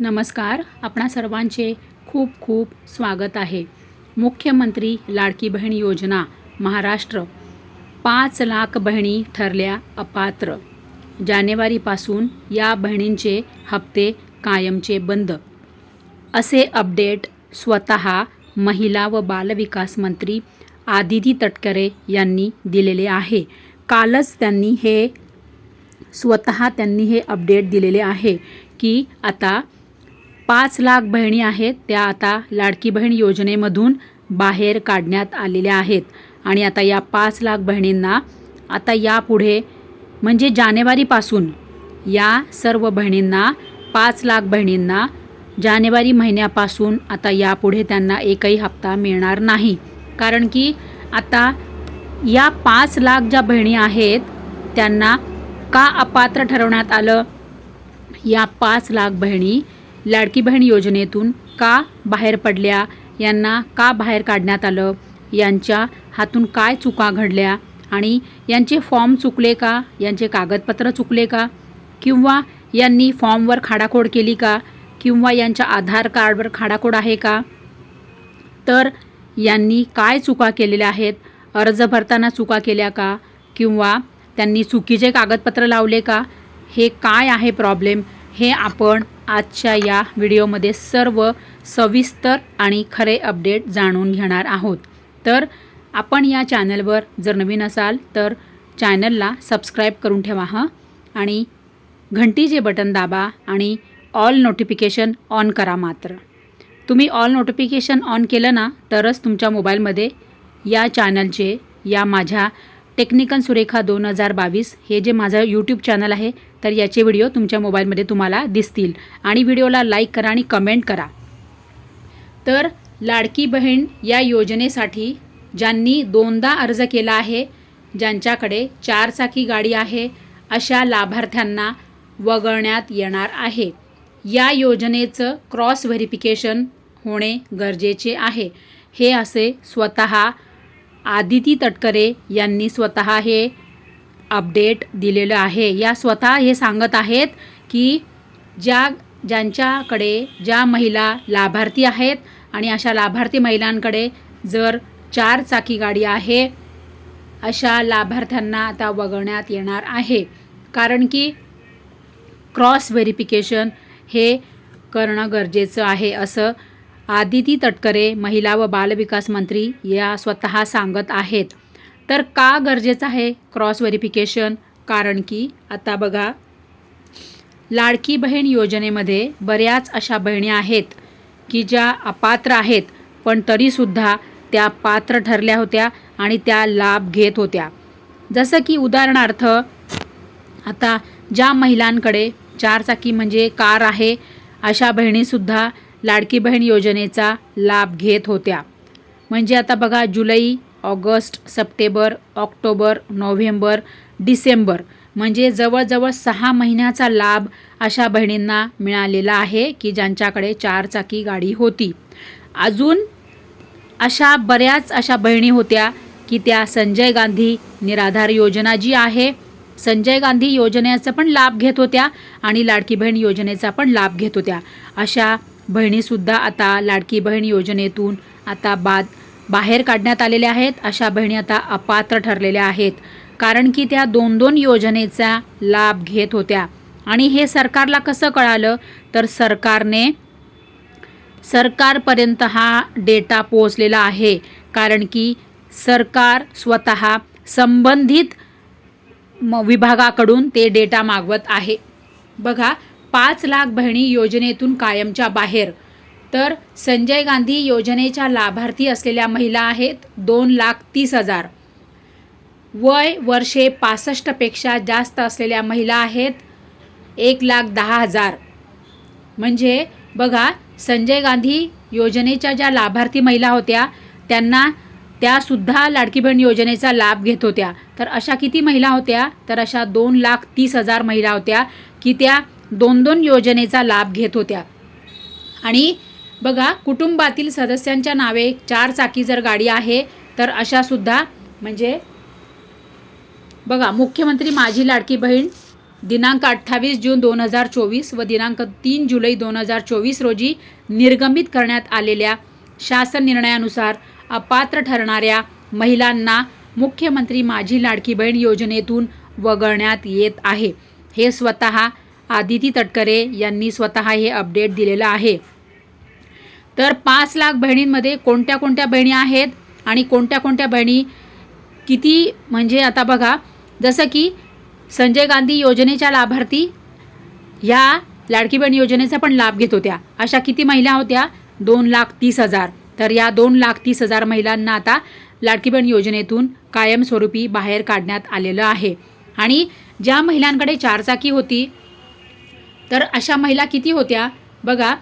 नमस्कार आपणा सर्वांचे खूप खूप स्वागत आहे. मुख्यमंत्री लाडकी बहीण योजना महाराष्ट्र. पाच लाख बहिणी ठरल्या अपात्र. जानेवारीपासून या बहिणींचे हप्ते कायमचे बंद. असे अपडेट स्वतः महिला व बालविकास मंत्री आदिती तटकरे यांनी दिलेले आहे. कालच त्यांनी हे स्वतः त्यांनी हे अपडेट दिलेले आहे की आता पाच लाख बहिणी आहेत त्या आता लाडकी बहीण योजनेमधून बाहेर काढण्यात आलेल्या आहेत. आणि आता या पाच लाख बहिणींना आता यापुढे म्हणजे जानेवारीपासून या सर्व बहिणींना पाच लाख बहिणींना जानेवारी महिन्यापासून आता यापुढे त्यांना एकही हप्ता मिळणार नाही. कारण की आता या पाच लाख ज्या बहिणी आहेत त्यांना का अपात्र ठरवण्यात आलं? या पाच लाख बहिणी लाडकी बहीण योजनेतून का बाहेर पडल्या? यांना का बाहेर काढण्यात आलं? यांच्या हातून काय चुका घडल्या? आणि यांचे फॉर्म चुकले का? यांचे कागदपत्र चुकले का? किंवा यांनी फॉर्मवर खाडाखोड केली का? किंवा यांच्या आधार कार्डवर खाडाखोड आहे का? तर यांनी काय चुका केलेल्या आहेत? अर्ज भरताना चुका केल्या का? किंवा त्यांनी चुकीचे कागदपत्र लावले का? हे काय आहे प्रॉब्लेम हे आपण आजच्या या व्हिडिओमध्ये सर्व सविस्तर आणि खरे अपडेट जाणून घेणार आहोत. तर आपण या चॅनलवर जर नवीन असाल तर चॅनलला सबस्क्राईब करून ठेवा हं? आणि घंटीचे बटन दाबा आणि ऑल नोटिफिकेशन ऑन करा मात्र. तुम्ही ऑल नोटिफिकेशन ऑन केलं ना तरच तुमच्या मोबाईलमध्ये या चॅनलचे या माझ्या टेक्निकल सुरेखा दोन हजार बावीस हे जे माझं यूट्यूब चॅनल आहे तर याचे व्हिडिओ तुमच्या मोबाईलमध्ये तुम्हाला दिसतील. आणि व्हिडिओला लाईक करा आणि कमेंट करा. तर लाडकी बहीण या योजनेसाठी ज्यांनी दोनदा अर्ज केला आहे ज्यांच्याकडे चारचाकी गाडी आहे अशा लाभार्थ्यांना वगळण्यात येणार आहे. या योजनेचं क्रॉस व्हेरिफिकेशन होणे गरजेचे आहे. हे असे स्वतः आदिती तटकरे यांनी स्वतः हे अपडेट दिलेलं आहे. या स्वतः हे सांगत आहेत की ज्या ज्यांच्याकडे ज्या महिला लाभार्थी आहेत आणि अशा लाभार्थी महिलांकडे जर चार चाकी गाडी आहे अशा लाभार्थ्यांना आता वगळण्यात येणार आहे. कारण की क्रॉस व्हेरिफिकेशन हे करणं गरजेचं आहे असं आदिती तटकरे महिला व बालविकास मंत्री या स्वतः सांगत आहेत. तर का गरजेचं आहे क्रॉस व्हेरिफिकेशन? कारण की आता बघा लाडकी बहीण योजनेमध्ये बऱ्याच अशा बहिणी आहेत की ज्या अपात्र आहेत पण तरीसुद्धा त्या पात्र ठरल्या होत्या आणि त्या लाभ घेत होत्या. जसं की उदाहरणार्थ आता ज्या महिलांकडे चारचाकी म्हणजे कार आहे अशा बहिणीसुद्धा लाडकी बहीण योजनेचा लाभ घेत होत्या. म्हणजे आता बघा जुलै August September October November December. म्हणजे जवळजवळ सहा महिन्याचा लाभ अशा बहिणींना मिळालेला आहे की ज्यांच्याकडे चारचाकी गाडी होती. अजून अशा बऱ्याच अशा बहिणी होत्या की त्या संजय गांधी निराधार योजना जी आहे संजय गांधी योजनेचा पण लाभ घेत होत्या आणि लाडकी बहीण योजनेचा पण लाभ घेत होत्या. अशा बहिणीसुद्धा आता लाडकी बहीण योजनेतून आता बाद बाहेर काढण्यात आलेल्या आहेत. अशा बहिणी आता अपात्र ठरलेल्या आहेत. कारण की त्या दोन दोन योजनेचा लाभ घेत होत्या. आणि हे सरकारला कसं कळालं? तर सरकारने सरकारपर्यंत हा डेटा पोहोचलेला आहे. कारण की सरकार स्वतः संबंधित म विभागाकडून ते डेटा मागवत आहे. बघा पाच लाख बहिणी योजनेतून कायमच्या बाहेर. तर संजय गांधी योजनेच्या लाभार्थी असलेल्या महिला आहेत दोन लाख तीस हजार. वय वर्षे पासष्टपेक्षा जास्त असलेल्या महिला आहेत एक लाख दहा हजार. म्हणजे बघा संजय गांधी योजनेच्या ज्या लाभार्थी महिला होत्या त्यांना त्यासुद्धा लाडकी बहीण योजनेचा लाभ घेत होत्या. तर अशा किती महिला होत्या? तर अशा दोन लाख तीस हजार महिला होत्या की त्या दोन दोन योजनेचा लाभ घेत होत्या. आणि बघा कुटुंबातील सदस्यांच्या नावे चार चाकी जर गाडी आहे तर अशासुद्धा म्हणजे बघा मुख्यमंत्री माझी लाडकी बहीण दिनांक अठ्ठावीस जून दोन हजार चोवीस व दिनांक तीन जुलै दोन हजार चोवीस रोजी निर्गमित करण्यात आलेल्या शासन निर्णयानुसार अपात्र ठरणाऱ्या महिलांना मुख्यमंत्री माझी लाडकी बहीण योजनेतून वगळण्यात येत आहे. हे स्वतः आदिती तटकरे यांनी स्वतः हे अपडेट दिलेलं आहे. तर पाच लाख बहिणींमध्ये कोणत्या कोणत्या बहिणी आहेत आणि कोणत्या कोणत्या बहिणी किती म्हणजे आता बघा जसं की संजय गांधी योजनेच्या लाभार्थी ह्या लाडकी बहीण योजनेचा पण लाभ घेत होत्या. अशा किती महिला होत्या? दोन लाख तीस हजार. तर या दोन लाख तीस हजार महिलांना आता लाडकी बहीण योजनेतून कायमस्वरूपी बाहेर काढण्यात आलेलं आहे. आणि ज्या महिलांकडे चारचाकी होती तर अशा महिला किती होत्या? बघा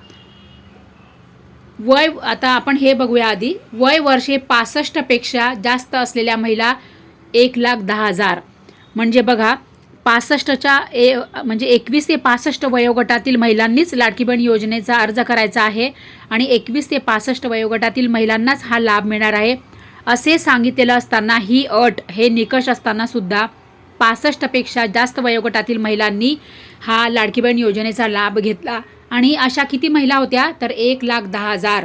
वय आता आपण हे बघूया आधी. वय वर्षे पासष्टपेक्षा जास्त असलेल्या महिला एक लाख दहा हजार. म्हणजे बघा पासष्टच्या ए म्हणजे एकवीस ते पासष्ट वयोगटातील महिलांनीच लाडकी बहीण योजनेचा अर्ज करायचा आहे आणि एकवीस ते पासष्ट वयोगटातील महिलांनाच हा लाभ मिळणार आहे. असे सांगितलेलं असताना ही अट हे निकष असताना सुद्धा पासष्टपेक्षा जास्त वयोगटातील महिलांनी हा लाडकी बहीण योजनेचा लाभ घेतला. आणि अशा किती महिला होत्या? तर एक लाख दहा हजार.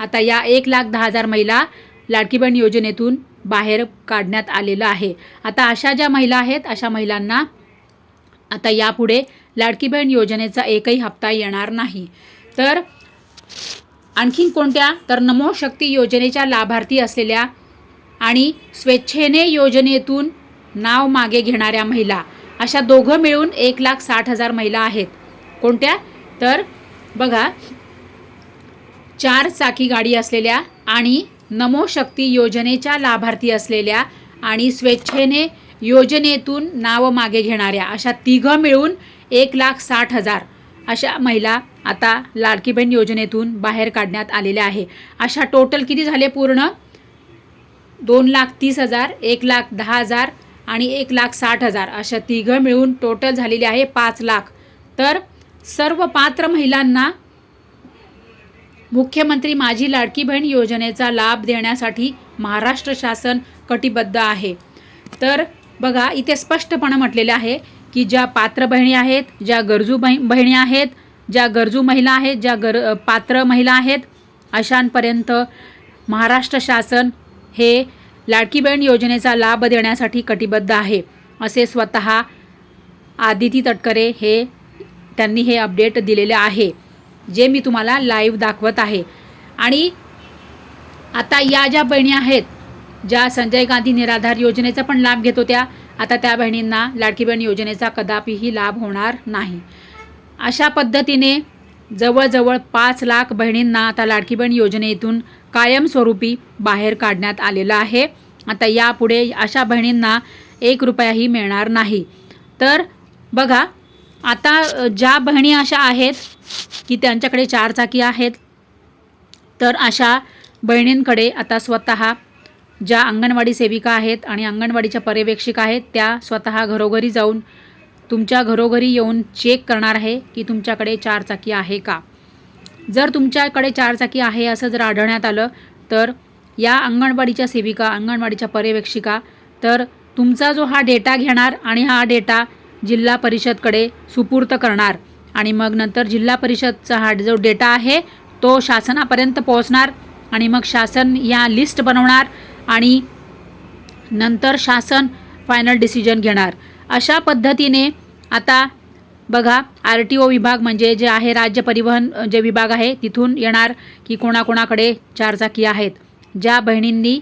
आता या एक लाख दहा हजार महिला लाडकी बहीण योजनेतून बाहेर काढण्यात आलेलं आहे. आता अशा ज्या महिला आहेत अशा महिलांना आता यापुढे लाडकी बहीण योजनेचा एकही हप्ता येणार नाही. तर आणखीन कोणत्या? तर नमो शक्ती योजनेच्या लाभार्थी असलेल्या आणि स्वेच्छेने योजनेतून नाव मागे घेणाऱ्या महिला अशा दोघं मिळून एक लाख साठ हजार महिला आहेत. कोणत्या? तर बघा चार चाकी गाडी असलेल्या आणि नमो शक्ती योजनेच्या लाभार्थी असलेल्या आणि स्वेच्छेने योजनेतून नाव मागे घेणाऱ्या अशा तिघं मिळून एक लाख साठ हजार अशा महिला आता लाडकी बहीण योजनेतून बाहेर काढण्यात आलेल्या आहे. अशा टोटल किती झाले पूर्ण? दोन लाख तीस हजार एक लाख दहा हजार आणि एक लाख साठ हजार अशा तिघं मिळून टोटल झालेली आहे पाच लाख. तर सर्व पात्र महिलांना मुख्यमंत्री माझी लाडकी बहीण योजनेचा लाभ देण्यासाठी महाराष्ट्र शासन कटिबद्ध आहे. तर बघा इथे स्पष्टपणे म्हटलेले आहे की ज्या पात्र बहिणी आहेत ज्या गरजू बहि बहिणी आहेत ज्या गरजू महिला आहेत ज्या गर पात्र महिला आहेत अशांपर्यंत महाराष्ट्र शासन हे लाडकी बहीण योजनेचा लाभ देण्यासाठी कटिबद्ध आहे असे स्वतः आदिती तटकरे हे त्यांनी हे अपडेट दिलेले आहे जे मी तुम्हाला लाईव्ह दाखवत आहे. आणि आता या ज्या बहिणी आहेत ज्या संजय गांधी निराधार योजनेचा पण लाभ घेत होत्या आता त्या बहिणींना लाडकी बहीण योजनेचा कदापिही लाभ होणार नाही. अशा पद्धतीने जवळजवळ पाच लाख बहिणींना आता लाडकी बहीण योजनेतून कायमस्वरूपी बाहेर काढण्यात आलेलं आहे. आता यापुढे अशा बहिणींना एक रुपयाही मिळणार नाही. तर बघा आता ज्या बहिणी अशा आहेत की त्यांच्याकडे चारचाकी आहेत तर अशा बहिणींकडे आता स्वतः ज्या अंगणवाडी सेविका आहेत आणि अंगणवाडीच्या पर्यवेक्षिका आहेत त्या स्वतः घरोघरी जाऊन तुमच्या घरोघरी येऊन चेक करणार आहे की तुमच्याकडे चारचाकी आहे का. जर तुमच्याकडे चारचाकी आहे असं जर आढळण्यात आलं तर या अंगणवाडीच्या सेविका अंगणवाडीच्या पर्यवेक्षिका तर तुमचा जो हा डेटा घेणार आणि हा डेटा जिल्हा परिषदकडे सुपूर्त करणार. आणि मग नंतर जिल्हा परिषदचा हा जो डेटा आहे तो शासनापर्यंत पोहोचणार. आणि मग शासन या लिस्ट बनवणार. आणि नंतर शासन फायनल डिसिजन घेणार. अशा पद्धतीने आता बघा आर टी ओ विभाग म्हणजे जे आहे राज्य परिवहन जे विभाग आहे तिथून येणार की कोणाकोणाकडे चारचाकी आहेत. ज्या बहिणींनी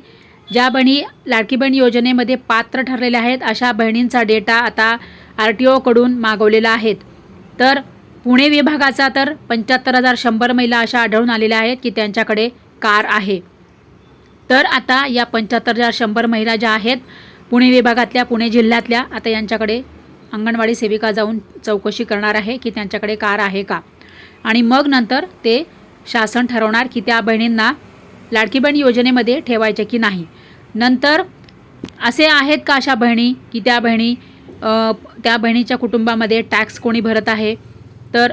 ज्या बहिणी लाडकी बहीण योजनेमध्ये पात्र ठरलेल्या आहेत अशा बहिणींचा डेटा आता आर टी ओकडून मागवलेला आहेत. तर पुणे विभागाचा तर पंच्याहत्तर हजार शंभर महिला अशा आढळून आलेल्या आहेत की त्यांच्याकडे कार आहे. तर आता या पंच्याहत्तर हजार शंभर महिला ज्या आहेत पुणे विभागातल्या पुणे जिल्ह्यातल्या आता यांच्याकडे अंगणवाडी सेविका जाऊन चौकशी करणार आहे की त्यांच्याकडे कार आहे का? आणि मग नंतर ते शासन ठरवणार की त्या बहिणींना लाडकी बहीण योजनेमध्ये ठेवायचे की नाही. नंतर असे आहेत का अशा बहिणी की त्या बहिणी त्या बहिणीच्या कुटुंबामध्ये टॅक्स कोणी भरत आहे? तर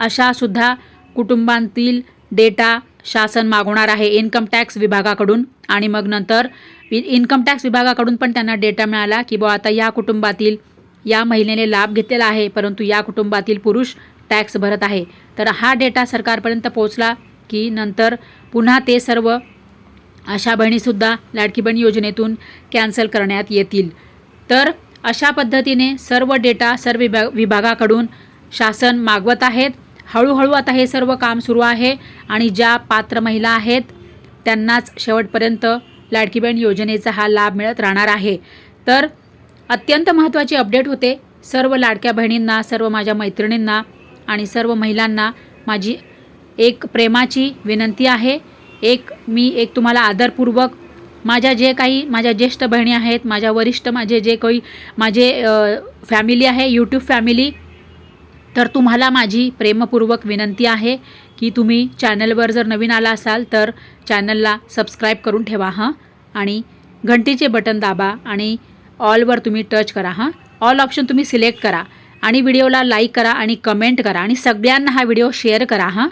अशासुद्धा कुटुंबांतील डेटा शासन मागवणार आहे इन्कम टॅक्स विभागाकडून. आणि मग नंतर इन्कम टॅक्स विभागाकडून पण त्यांना डेटा मिळाला की बुवा आता या कुटुंबातील या महिलेने लाभ घेतलेला आहे परंतु या कुटुंबातील पुरुष टॅक्स भरत आहे. तर हा डेटा सरकारपर्यंत पोहोचला की नंतर पुन्हा ते सर्व अशा बहिणीसुद्धा लाडकी बहीण योजनेतून कॅन्सल करण्यात येतील. तर अशा पद्धतीने सर्व डेटा सर्व विभाग विभागाकडून शासन मागवत आहेत. हळूहळू आता हे सर्व काम सुरू आहे आणि ज्या पात्र महिला आहेत त्यांनाच शेवटपर्यंत लाडकी बहीण योजनेचा हा लाभ मिळत राहणार आहे. तर अत्यंत महत्त्वाची अपडेट होते. सर्व लाडक्या बहिणींना सर्व माझ्या मैत्रिणींना आणि सर्व महिलांना माझी एक प्रेमाची विनंती आहे. एक मी एक तुम्हाला आदरपूर्वक माझ्या जे काही माझ्या ज्येष्ठ बहिणी आहेत माझ्या वरिष्ठ माझे जे काही माझे फॅमिली आहे यूट्यूब फॅमिली तर तुम्हाला माझी प्रेमपूर्वक विनंती आहे की तुम्ही चॅनलवर जर नवीन आला असाल तर चॅनलला सबस्क्राईब करून ठेवा हां. आणि घंटीचे बटन दाबा आणि ऑलवर तुम्ही टच करा हां. ऑल ऑप्शन तुम्ही सिलेक्ट करा आणि व्हिडिओला लाईक करा आणि कमेंट करा आणि सगळ्यांना हा व्हिडिओ शेअर करा हां.